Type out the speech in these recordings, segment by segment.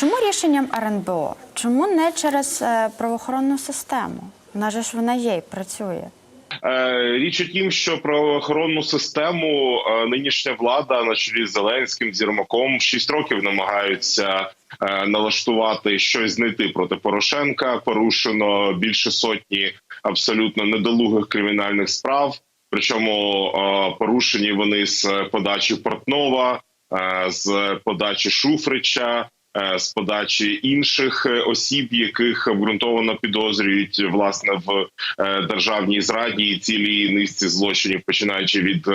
Чому рішенням РНБО? Чому не через е, правоохоронну систему? Вона же ж вона є і працює. Е, Річ у тім, що правоохоронну систему е, нинішня влада на чолі з Зеленським з Єрмаком 6 років намагаються налаштувати щось знайти проти Порошенка. Порушено більше сотні абсолютно недолугих кримінальних справ. Причому порушені вони з подачі Портнова, з подачі Шуфрича. Е, З подачі інших е, осіб, яких обґрунтовано підозрюють власне в е, державній зраді і цілій низці злочинів, починаючи від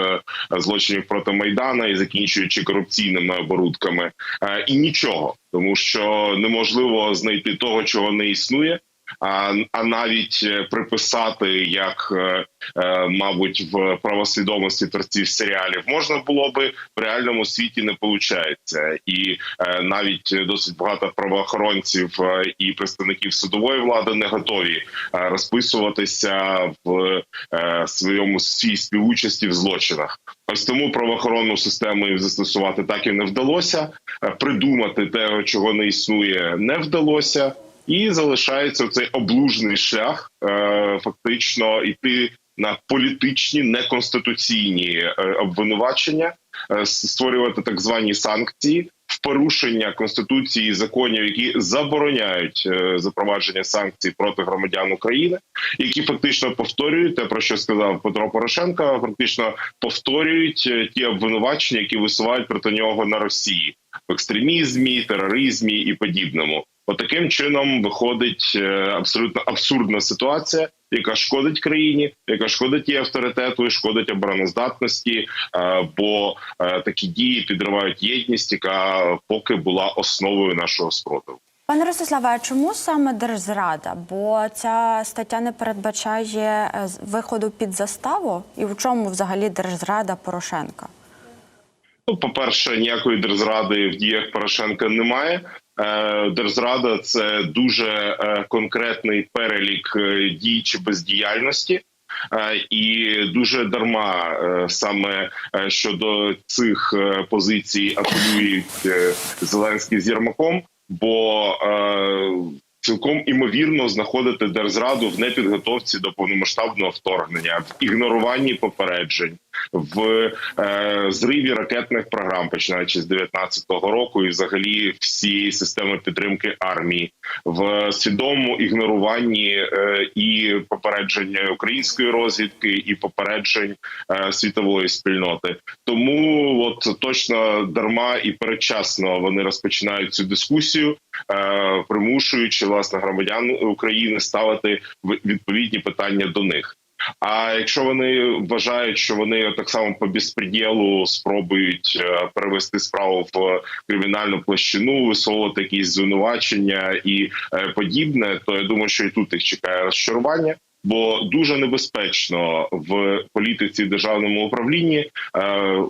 злочинів проти майдана і закінчуючи корупційними оборудками, і нічого, тому що неможливо знайти того, чого не існує. А, навіть е, приписати, як е, е, мабуть, в правосвідомості творців серіалів можна було би в реальному світі не получається, і навіть досить багато правоохоронців і представників судової влади не готові розписуватися в своєму свій співучасті в злочинах. Ось тому правоохоронну систему застосувати так і не вдалося. Придумати те, чого не існує, не вдалося. І залишається цей облужний шлях, е, фактично йти на політичні неконституційні е, обвинувачення, е, створювати так звані санкції в порушення конституції і законів, які забороняють запровадження санкцій проти громадян України, які фактично повторюють те, про що сказав Петро Порошенко. Фактично повторюють ті обвинувачення, які висувають проти нього на Росії в екстремізмі, тероризмі і подібному. Отаким чином виходить е, абсолютно абсурдна ситуація, яка шкодить країні, яка шкодить її авторитету, і шкодить обороноздатності, е, бо е, такі дії підривають єдність, яка поки була основою нашого спротиву. Пане Ростиславе, а чому саме держзрада? Бо ця стаття не передбачає виходу під заставу, і в чому взагалі держзрада Порошенка? Ну, по-перше, ніякої держзради в діях Порошенка немає. Е, Держзрада це дуже е, конкретний перелік е, дій чи бездіяльності. І дуже дарма саме щодо цих позицій апелюють Зеленський з Єрмаком, бо цілком імовірно знаходити держзраду в непідготовці до повномасштабного вторгнення, в ігноруванні попереджень, в е, зриві ракетних програм, починаючи з 19-го року, і взагалі всієї системи підтримки армії, в свідомому ігноруванні е, і попередження української розвідки, і попереджень е, світової спільноти. Тому от точно дарма і передчасно вони розпочинають цю дискусію, примушуючи власне громадян України ставити відповідні питання до них. А якщо вони вважають, що вони так само по безпреділу спробують е, перевести справу в кримінальну площину, висовувати якісь звинувачення і е, подібне, то я думаю, що і тут їх чекає розчарування. Бо дуже небезпечно в політиці державному управлінні е,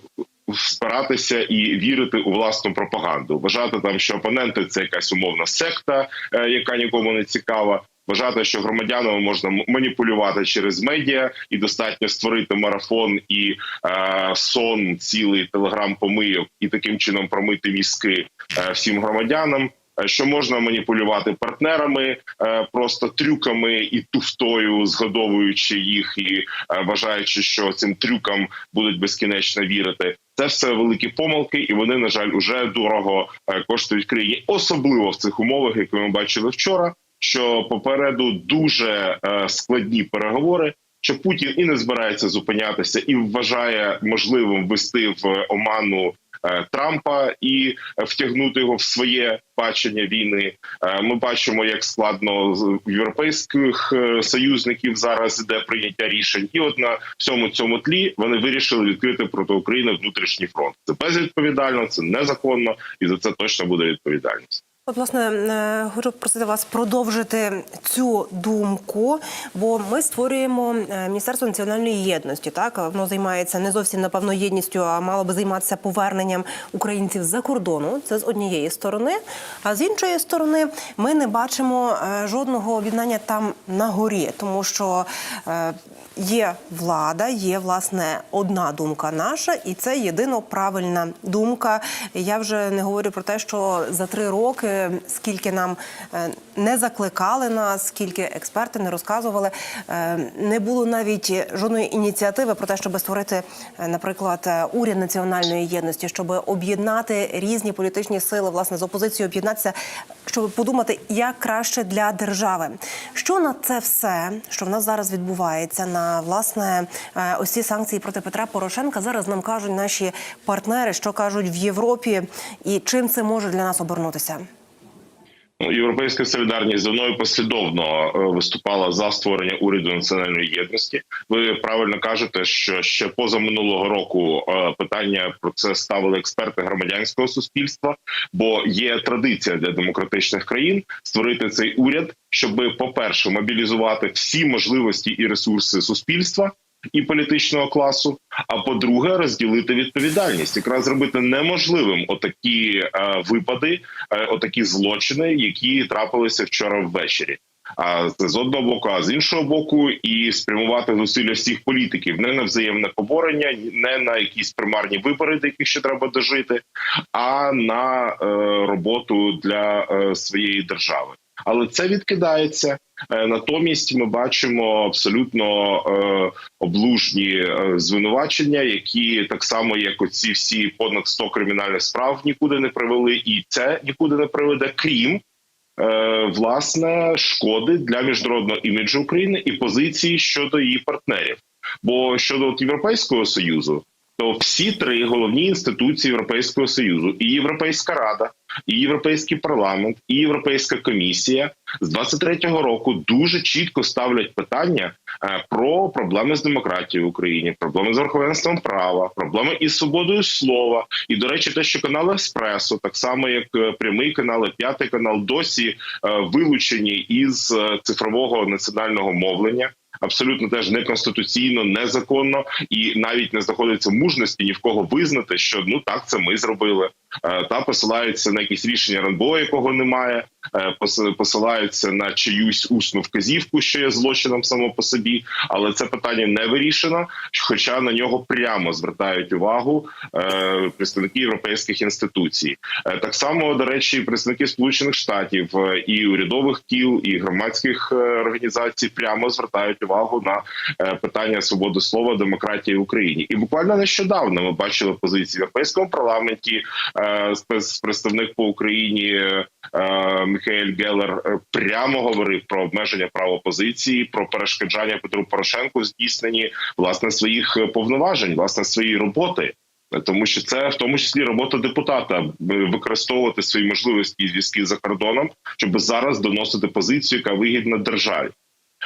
спиратися і вірити у власну пропаганду, вважати там, що опоненти це якась умовна секта, е, яка нікому не цікава. Вважати, що громадянами можна маніпулювати через медіа, і достатньо створити марафон і е, сон цілий телеграм-помийок, і таким чином промити мізки е, всім громадянам. Е, Що можна маніпулювати партнерами, е, просто трюками і туфтою, згодовуючи їх і е, вважаючи, що цим трюкам будуть безкінечно вірити. Це все великі помилки, і вони на жаль уже дорого коштують країні, особливо в цих умовах, які ми бачили вчора. Що попереду дуже складні переговори. Що Путін і не збирається зупинятися, і вважає можливим ввести в оману Трампа і е, втягнути його в своє бачення війни. Е, Ми бачимо, як складно з- європейських е, союзників зараз іде прийняття рішень, і от на всьому цьому тлі вони вирішили відкрити проти України внутрішній фронт. Це безвідповідально, це незаконно, і за це точно буде відповідальність. От, власне, е, хочу просити вас продовжити цю думку, бо ми створюємо е, Міністерство національної єдності. Так воно займається не зовсім напевно єдністю, а мало би займатися поверненням українців з-за кордону. Це з однієї сторони. А з іншої сторони, ми не бачимо е, жодного об'єднання там на горі, тому що. Є влада, є власне одна думка наша, і це єдино правильна думка. Я вже не говорю про те, що за три роки скільки нам е, не закликали нас, скільки експерти не розказували. Е, Не було навіть жодної ініціативи про те, щоб створити, е, наприклад, уряд національної єдності, щоб об'єднати різні політичні сили, власне, з опозицією об'єднатися, щоб подумати, як краще для держави. Що на це все, що в нас зараз відбувається, на власне ось ці санкції проти Петра Порошенка, зараз нам кажуть наші партнери, що кажуть в Європі, і чим це може для нас обернутися. Ну, Європейська солідарність давно і послідовно е, виступала за створення уряду національної єдності. Ви правильно кажете, що ще поза минулого року е, питання про це ставили експерти громадянського суспільства, бо є традиція для демократичних країн створити цей уряд, щоб, по-перше, мобілізувати всі можливості і ресурси суспільства. І політичного класу, а по-друге, розділити відповідальність, якраз зробити неможливим отакі е, випади, е, отакі злочини, які трапилися вчора ввечері. А з з одного боку, а з іншого боку, і спрямувати зусилля всіх політиків не на взаємне поборення, не на якісь примарні вибори, до яких ще треба дожити, а на е, роботу для е, своєї держави. Але це відкидається. Е, Натомість ми бачимо абсолютно е, облужні е, звинувачення, які так само, як оці всі понад 100 кримінальних справ, нікуди не привели, і це нікуди не приведе, крім е, власне шкоди для міжнародного іміджу України і позиції щодо її партнерів. Бо щодо от Європейського союзу, то всі три головні інституції Європейського союзу, і Європейська рада, і Європейський парламент, і Європейська комісія з 23-го року дуже чітко ставлять питання е, про проблеми з демократією в Україні, проблеми з верховенством права, проблеми із свободою слова. І до речі, те, що канал Еспресо, так само як е, прямий канал, п'ятий канал, досі е, вилучені із цифрового національного мовлення. Абсолютно теж неконституційно, незаконно і навіть не знаходиться мужності ні в кого визнати, що ну так це ми зробили. Е, Та посилаються на якісь рішення РНБО, якого немає, е, посилаються на чиюсь усну вказівку, що є злочином само по собі, але це питання не вирішено. Хоча на нього прямо звертають увагу е, представники європейських інституцій. Так само, до речі, представники Сполучених Штатів і урядових кіл, і громадських організацій прямо звертають увагу на питання свободи слова, демократії в Україні. І буквально нещодавно ми бачили позиції в європейському парламенті. Е, Спецпредставник по Україні е, Михайль Гелер е, прямо говорив про обмеження прав опозиції, про перешкоджання Петру Порошенку в здійсненні власне своїх повноважень, власне своєї роботи. Тому що це в тому числі робота депутата використовувати свої можливості і зв'язки за кордоном, щоб зараз доносити позицію, яка вигідна державі.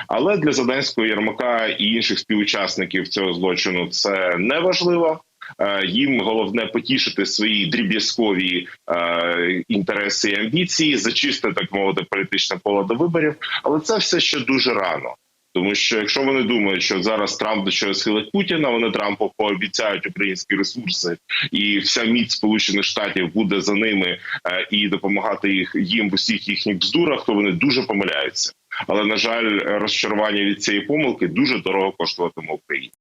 Але для Зеленського Єрмака і інших співучасників цього злочину це не важливо. Е, Їм головне потішити свої дріб'язкові е, інтереси і амбіції, зачистити так мовити політичне поле до виборів. Але це все ще дуже рано. Тому що якщо вони думають, що зараз Трамп до чого схилить Путіна, вони Трампу пообіцяють українські ресурси, і вся міць Сполучених Штатів буде за ними е, і допомагати їх їм в усіх їхніх бздурах, то вони дуже помиляються. Але на жаль, розчарування від цієї помилки дуже дорого коштуватиме Україні.